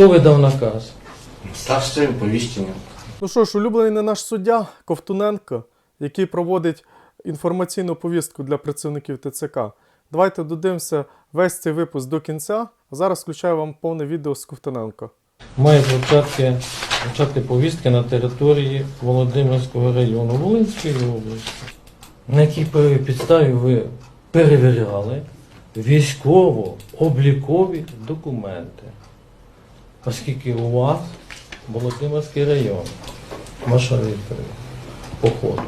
Хто видав наказ? Старше повіщення. Ну що ж, улюблений не наш суддя Ковтуненко, який проводить інформаційну повістку для працівників ТЦК. Давайте додивимося весь цей випуск до кінця. А зараз включаю вам повне відео з Ковтуненко. Має звучати, звучати повістки на території Володимирського району Волинської області. На якій підставі ви перевіряли військово-облікові документи, оскільки у вас Володимирський район. Ваша відповідь. Походу.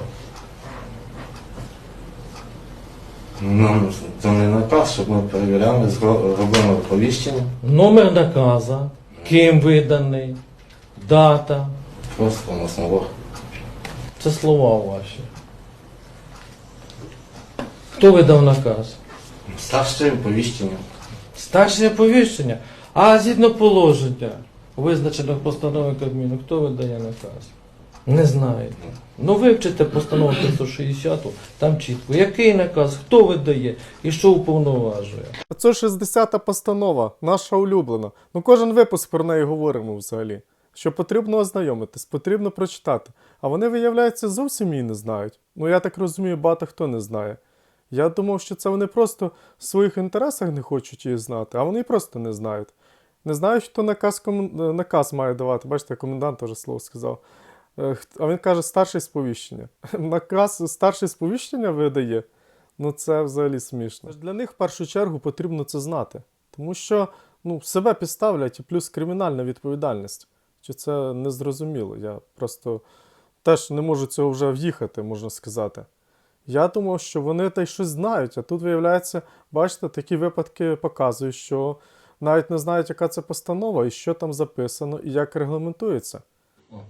Нам це не наказ, щоб ми перевіряли, зро- робимо повіщення. Номер наказа, ким виданий, дата. Просто на словах. Це слова ваші. Хто видав наказ? Старше повіщення. Старше оповіщення. А згідно положення, визначених постанови Кабміну, хто видає наказ? Не знаєте. Ну вивчите постанову 560, там чітко. Який наказ, хто видає і що уповноважує. 560-та постанова, наша улюблена. Ну кожен випуск про неї говоримо взагалі. Що потрібно ознайомитись, потрібно прочитати. А вони, виявляється, зовсім її не знають. Ну я так розумію, багато хто не знає. Я думав, що це вони просто в своїх інтересах не хочуть її знати, а вони просто не знають. Не знають, хто наказ, ком- е, наказ має давати. Бачите, комендант теж слово сказав. Е, А він каже, старший сповіщення. Наказ старший сповіщення видає. Ну це взагалі смішно. Для них в першу чергу потрібно це знати. Тому що ну, себе підставлять і плюс кримінальна відповідальність. Чи це не зрозуміло? Я просто теж не можу цього вже в'їхати, можна сказати. Я думав, що вони та й щось знають, а тут, виявляється, бачите, такі випадки показують, що навіть не знають, яка це постанова, і що там записано, і як регламентується. Ух,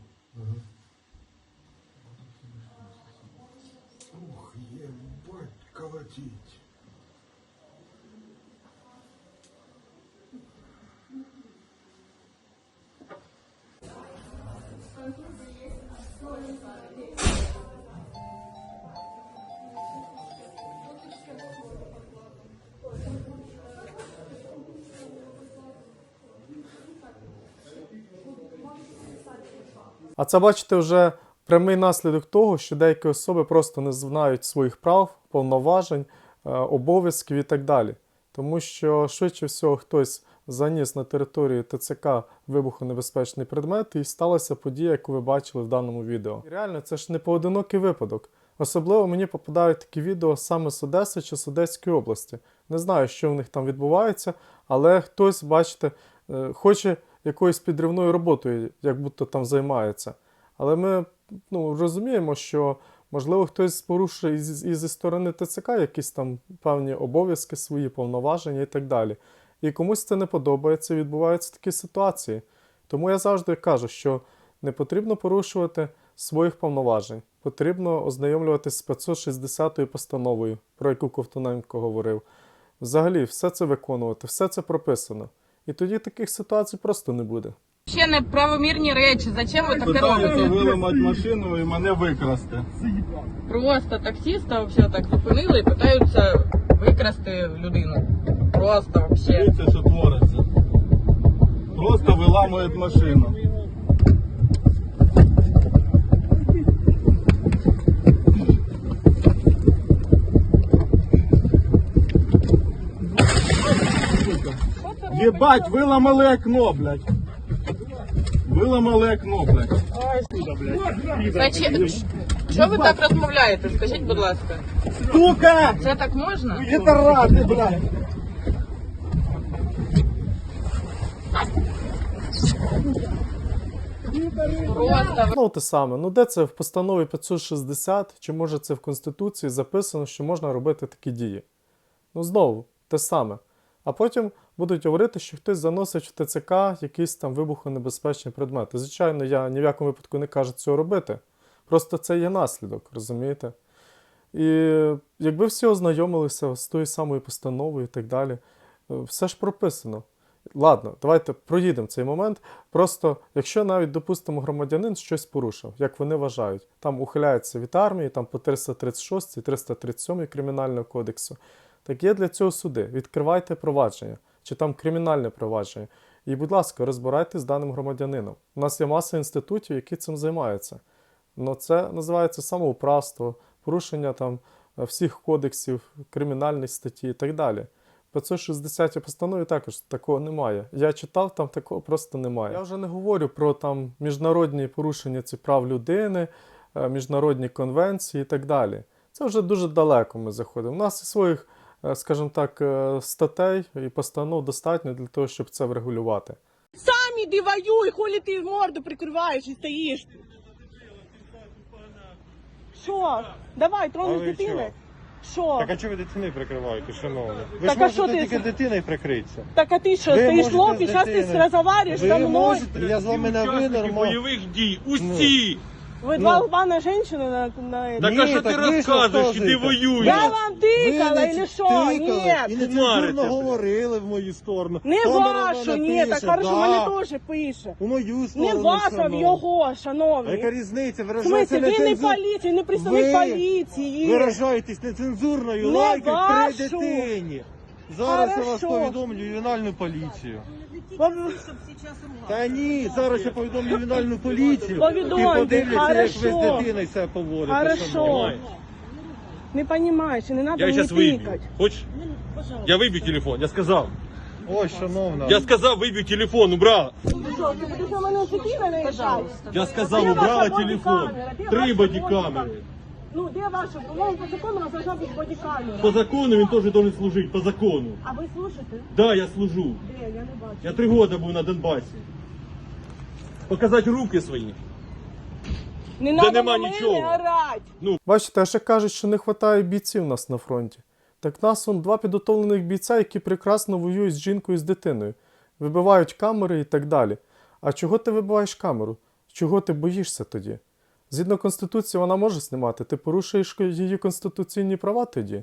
А це, бачите, вже прямий наслідок того, що деякі особи просто не знають своїх прав, повноважень, е, обов'язків і так далі. Тому що швидше всього хтось заніс на територію ТЦК вибухонебезпечний предмет, і сталася подія, яку ви бачили в даному відео. І реально, це ж не поодинокий випадок. Особливо мені попадають такі відео саме з Одеси чи з Одеської області. Не знаю, що в них там відбувається, але хтось, бачите, е, хоче якоюсь підривною роботою, як будто там займається. Але ми ну, розуміємо, що можливо хтось порушує із, і зі сторони ТЦК якісь там певні обов'язки свої, повноваження і так далі. І комусь це не подобається, відбуваються такі ситуації. Тому я завжди кажу, що не потрібно порушувати своїх повноважень. Потрібно ознайомлюватися з 560 постановою, про яку Ковтуненко говорив. Взагалі, все це виконувати, все це прописано. І тоді таких ситуацій просто не буде. Ще неправомірні речі. Зачем ви таке Питаюся робите? виламати машину і мене викрасти. Просто таксіста вообще так зупинили і питаються викрасти людину. Просто вообще. Дивіться, що твориться. Просто виламують машину. Єбать, виламали окно, блядь. Виламали окно, блядь. Зачем? Що ви так розмовляєте? Скажіть, будь ласка, Сука! це так можна? Это рады, блядь. Ну, те саме. Ну, де це в постанові 560, чи може це в Конституції записано, що можна робити такі дії? Ну, знову, те саме. А потім будуть говорити, що хтось заносить в ТЦК якісь там вибухонебезпечні предмети. Звичайно, я ні в якому випадку не кажу цього робити. Просто це є наслідок, розумієте? І якби всі ознайомилися з тою самою постановою і так далі, е, все ж прописано. Ладно, давайте проїдемо цей момент. Просто, якщо навіть, допустимо, громадянин щось порушив, як вони вважають, там ухиляється від армії, там по 336, 337 Кримінального кодексу, так є для цього суди. Відкривайте провадження, чи там кримінальне провадження. І, будь ласка, розбирайтесь з даним громадянином. У нас є маса інститутів, які цим займаються. Ну, це називається самоуправство, порушення там е, всіх кодексів, кримінальних статті і так далі. В 560 постанові також такого немає. Я читав, там такого просто немає. Я вже не говорю про там міжнародні порушення ці прав людини, е, міжнародні конвенції і так далі. Це вже дуже далеко ми заходимо. У нас і своїх, скажімо так, е, статей і постанов достатньо для того, щоб це врегулювати. Сам іди воюй, холі ти морду прикриваєш і стоїш. Що? Давай, А тронеш дитини. Що? Так а чого ви дитини прикриваєте, шановний? Ви Так, ж а що ти- тільки дитиною прикритися. Так а ти що, Ви стоїш можете лоб з зараз ти дитиною. розговорюєш Ви мною? можете, я з вами на ви Учасники нормально. бойових дій, усі! Ви два лбана жінки на, на... Так Ні, а що ти так розказуєш, іди розказуєте. воюй! Я вам тикала или що? тикали Ні. І не Марите, цензурно говорили в мою сторону. Не Камера вашу, мене ні, так пише, хорошо, да. мене теж пише. У мою Не сторону. ваша, в шановний. його, А яка шановні. різниця? В Виражається смысле, він не нецензур- поліція, не представник Ви поліції. Виражаєтесь нецензурною Не лайкою при дитині. Зараз я вас Хорошо. повідомлю ювенальну поліцію. Пов- Та ні, зараз я повідомлю ювенальну поліцію. Повідомте, і подивляться, як ви з хорошо. дитиною себе поводите. Хорошо. шановний. Не понимаешь, не надо Я мне сейчас выбью. тыкать. Хочешь? Я выбью телефон, я сказал. Ой, шановна. Я сказал, выбью телефон, убрала. Ты что, ты будешь на мене сидіти наїжджати? Я сказал, Де убрала ваша телефон. бодікамера? Де Три ваша бодикамеры. Ну, де ваша? По-моєму, по закону у вас должна бути бодікамера. По закону він теж должен служити, по закону. А ви слушаєте? Да, я служу. Де, я не бачу. Я три года був на Донбасі. Показати руки свої. Не Де надо нема на нічого. орать. Бачите, а ще кажуть, що не вистачає бійців у нас на фронті. Так нас он два підготовлених бійця, які прекрасно воюють з жінкою і з дитиною, вибивають камери і так далі. А чого ти вибиваєш камеру? Чого ти боїшся тоді? Згідно Конституції, вона може знімати, ти порушуєш її конституційні права тоді.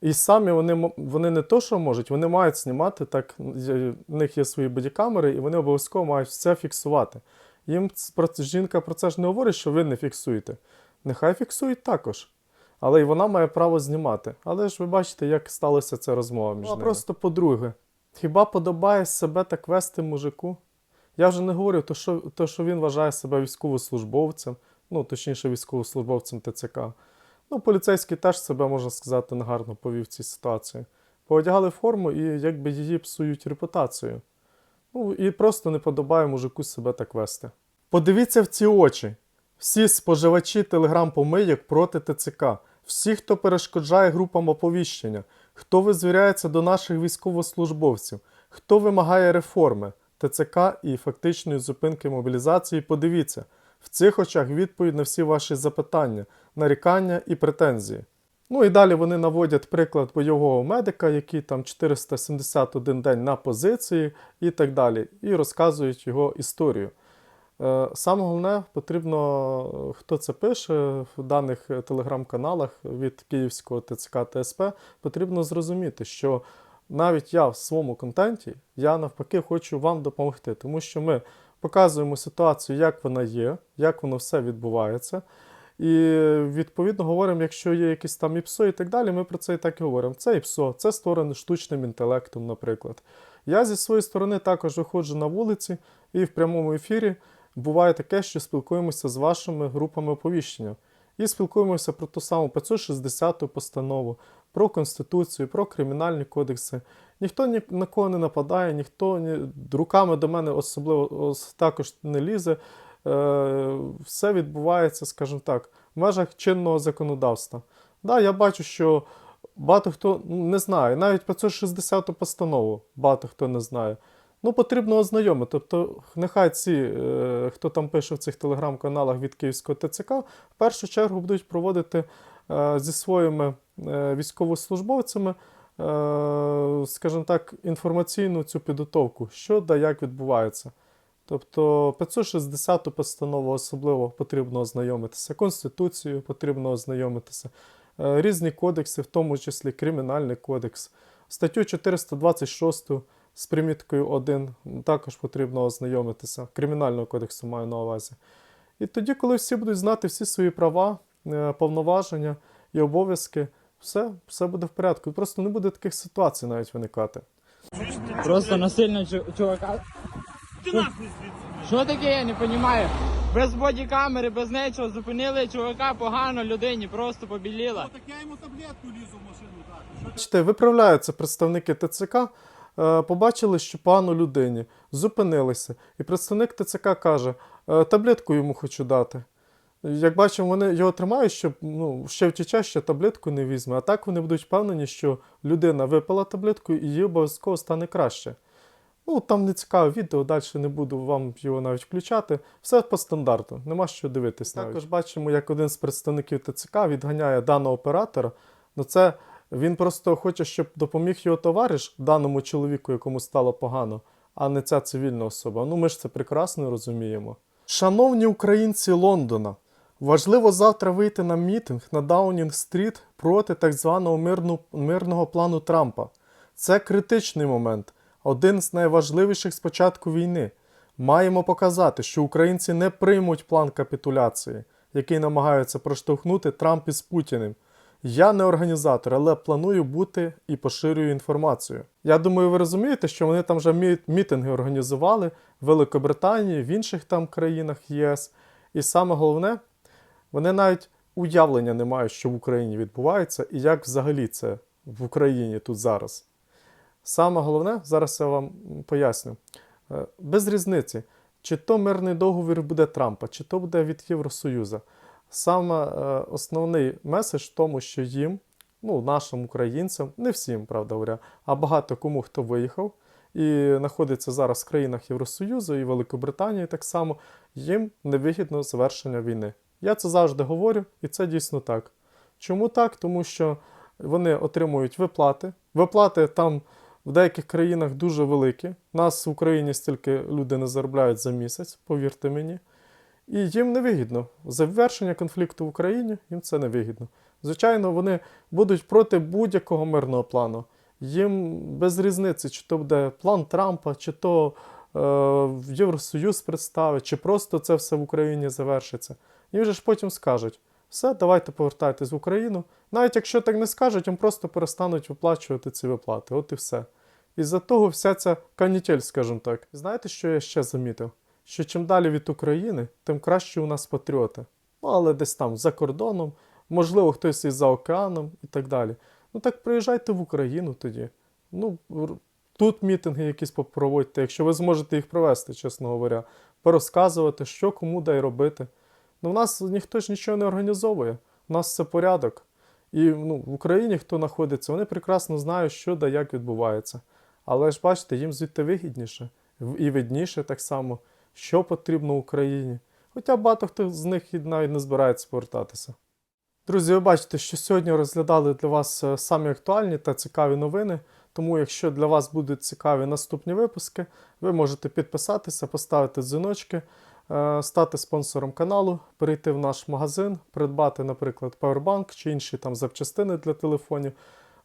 І самі вони, вони не то, що можуть, вони мають знімати, так, в них є свої бодікамери, і вони обов'язково мають все фіксувати. Їм про жінка про це ж не говорить, що ви не фіксуєте. Нехай фіксують також. Але й вона має право знімати. Але ж ви бачите, як сталася ця розмова між ними. А просто по-друге, хіба подобає себе так вести мужику? Я вже не говорю, то що, то, що він вважає себе військовослужбовцем, ну точніше, військовослужбовцем ТЦК. Ну, поліцейський теж себе, можна сказати, негарно повів в цій ситуації. Поодягали форму і якби її псують репутацію. Ну і просто не подобає мужику себе так вести. Подивіться в ці очі. Всі споживачі телеграм-помийок проти ТЦК, всі, хто перешкоджає групам оповіщення, хто визвіряється до наших військовослужбовців, хто вимагає реформи ТЦК і фактичної зупинки мобілізації, подивіться, в цих очах відповідь на всі ваші запитання, нарікання і претензії. Ну і далі вони наводять приклад бойового медика, який там 471 день на позиції і так далі, і розказують його історію. Е, Саме головне, потрібно, е, хто це пише в даних телеграм-каналах від Київського ТЦК ТСП, потрібно зрозуміти, що навіть я в своєму контенті, я навпаки хочу вам допомогти, тому що ми показуємо ситуацію, як вона є, як воно все відбувається. І відповідно говоримо, якщо є якісь там ІПСО і так далі, ми про це і так і говоримо. Це ІПСО, це створено штучним інтелектом, наприклад. Я зі своєї сторони також виходжу на вулиці і в прямому ефірі буває таке, що спілкуємося з вашими групами оповіщення. І спілкуємося про ту саму 560 постанову, про Конституцію, про кримінальні кодекси. Ніхто ні на кого не нападає, ніхто ні, руками до мене особливо ос- також не лізе. Е, все відбувається, скажімо так, в межах чинного законодавства. Да, я бачу, що багато хто не знає, навіть 560 постанову багато хто не знає. Ну, потрібно ознайомити. Тобто, нехай ці, е, хто там пише в цих телеграм-каналах від Київського ТЦК, в першу чергу будуть проводити е, зі своїми військовослужбовцями, е, скажімо так, інформаційну цю підготовку, що да як відбувається. Тобто 560 постанову особливо потрібно ознайомитися, Конституцію потрібно ознайомитися, е, різні кодекси, в тому числі Кримінальний кодекс, статтю 426 з приміткою 1 також потрібно ознайомитися. Кримінального кодексу маю на увазі. І тоді, коли всі будуть знати всі свої права, е, повноваження і обов'язки, все, все буде в порядку. Просто не буде таких ситуацій навіть виникати. Просто насильно чу- чувака. Що- Що таке, я не розумію? Без бодікамери, без нічого, зупинили чувака погано людині, просто побіліла. Так я йому таблетку лізу в машину, так. Бачите, виправляються представники ТЦК, е, побачили, що пану людині, зупинилися. І представник ТЦК каже: «Е, таблетку йому хочу дати. Як бачимо, вони його тримають, щоб ну, ще втіче, що таблетку не візьме. А так вони будуть впевнені, що людина випила таблетку і їй обов'язково стане краще. Ну, там не цікаве відео, далі не буду вам його навіть включати. Все по стандарту, нема що дивитись. Навіть. Також бачимо, як один з представників ТЦК відганяє даного оператора. Ну, це він просто хоче, щоб допоміг його товариш даному чоловіку, якому стало погано, а не ця цивільна особа. Ну, ми ж це прекрасно розуміємо. Шановні українці Лондона, важливо завтра вийти на мітинг на Даунінг-стріт проти так званого мирну, мирного плану Трампа. Це критичний момент, один з найважливіших з початку війни. Маємо показати, що українці не приймуть план капітуляції, який намагаються проштовхнути Трамп із Путіним. Я не організатор, але планую бути і поширюю інформацію. Я думаю, ви розумієте, що вони там вже мітинги організували в Великобританії, в інших там країнах ЄС. І саме головне, вони навіть уявлення не мають, що в Україні відбувається, і як взагалі це в Україні тут зараз. Саме головне, зараз я вам поясню. Е, Без різниці, чи то мирний договір буде Трампа, чи то буде від Євросоюзу. Саме е, основний меседж в тому, що їм, ну, нашим українцям, не всім, правда говоря, а багато кому хто виїхав і знаходиться зараз в країнах Євросоюзу і Великобританії так само, їм невигідно завершення війни. Я це завжди говорю, і це дійсно так. Чому так? Тому що вони отримують виплати. Виплати там в деяких країнах дуже великі. Нас в Україні стільки люди не заробляють за місяць, повірте мені. І їм не вигідно. Завершення конфлікту в Україні їм це не вигідно. Звичайно, вони будуть проти будь-якого мирного плану. Їм без різниці, чи то буде план Трампа, чи то е, Євросоюз представить, чи просто це все в Україні завершиться. Їм же ж потім скажуть: все, давайте повертайтесь в Україну. Навіть якщо так не скажуть, їм просто перестануть виплачувати ці виплати. От і все. І за того вся ця канітель, скажімо так. Знаєте, що я ще замітив? Що чим далі від України, тим краще у нас патріоти. Ну, але десь там за кордоном, можливо, хтось із за океаном і так далі. Ну так приїжджайте в Україну тоді. Ну, тут мітинги якісь попроводьте, якщо ви зможете їх провести, чесно говоря, порозказувати, що кому дай робити. Ну, в нас ніхто ж нічого не організовує. У нас це порядок. І ну, в Україні, хто знаходиться, вони прекрасно знають, що да як відбувається. Але ж бачите, їм звідти вигідніше і видніше так само, що потрібно Україні. Хоча багато хто з них навіть не збирається повертатися. Друзі, ви бачите, що сьогодні розглядали для вас е, самі актуальні та цікаві новини. Тому, якщо для вас будуть цікаві наступні випуски, ви можете підписатися, поставити дзвіночки, стати спонсором каналу, перейти в наш магазин, придбати, наприклад, павербанк чи інші там запчастини для телефонів.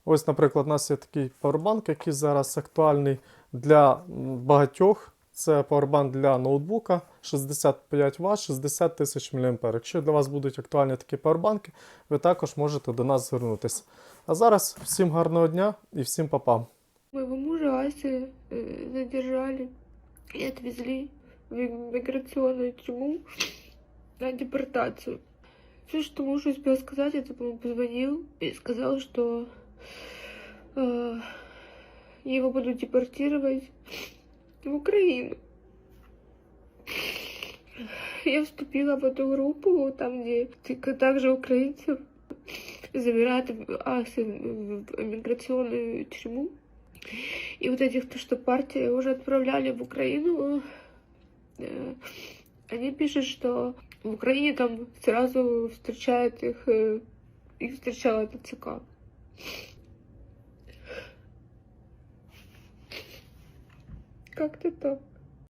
Ось, наприклад, у нас є такий павербанк, який зараз актуальний для багатьох. Це павербанк для ноутбука 65 Вт, 60 тисяч мА. Якщо для вас будуть актуальні такі павербанки, ви також можете до нас звернутися. А зараз всім гарного дня і всім па-па. Моего мужа Ася э, задержали и отвезли миграционную тюрьму на депортацию. Все, что муж успел сказать, это он позвонил и сказал, что э, его будут депортировать в Украину. Я вступила в эту группу, там, где также украинцев забирают Асы в миграционную тюрьму. И вот этих, то, что партии уже отправляли в Украину, они пишут, что в Украине там сразу встречают их, э, их встречала ТЦК. Как-то так.